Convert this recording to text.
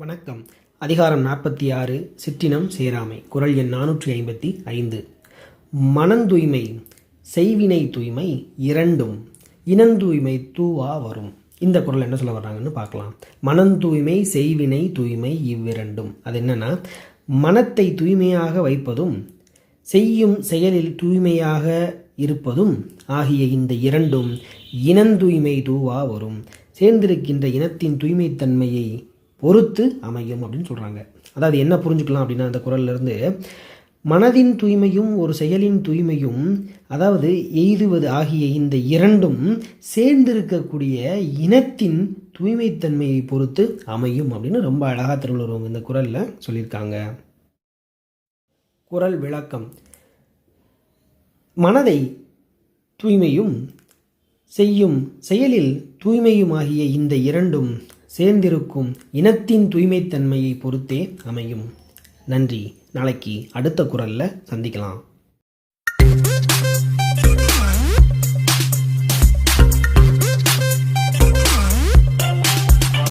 வணக்கம். அதிகாரம் நாற்பத்தி ஆறு சிற்றினம் சேராமை. குரல் எண் நானூற்றி ஐம்பத்தி ஐந்து. மனந்தூய்மை செய்வினை தூய்மை இரண்டும் இனந்தூய்மை தூவா வரும். இந்த குரல் என்ன சொல்ல வர்றாங்கன்னு பார்க்கலாம். மனந்தூய்மை செய்வினை தூய்மை இவ்விரண்டும். அது என்னன்னா மனத்தை தூய்மையாக வைப்பதும் செய்யும் செயலில் தூய்மையாக இருப்பதும் ஆகிய இந்த இரண்டும் இனந்தூய்மை தூவா வரும். சேர்ந்திருக்கின்ற இனத்தின் தூய்மைத்தன்மையை பொறுத்து அமையும் அப்படின்னு சொல்கிறாங்க அதாவது என்ன புரிஞ்சுக்கலாம் அப்படின்னா அந்த குரல்லேருந்து மனதின் தூய்மையும் ஒரு செயலின் தூய்மையும் அதாவது எய்துவது ஆகிய இந்த இரண்டும் சேர்ந்திருக்கக்கூடிய இனத்தின் தூய்மைத்தன்மையை பொறுத்து அமையும் அப்படின்னு ரொம்ப அழகாக திருவள்ளுவர் இந்த குரலில் சொல்லியிருக்காங்க. குரல் விளக்கம். மனதை தூய்மையும் செய்யும் செயலில் தூய்மையுமாகிய இந்த இரண்டும் சேர்ந்திருக்கும் இனத்தின் தூய்மைத்தன்மையை பொறுத்தே அமையும். நன்றி. நாளைக்கு அடுத்த குரலில் சந்திக்கலாம்.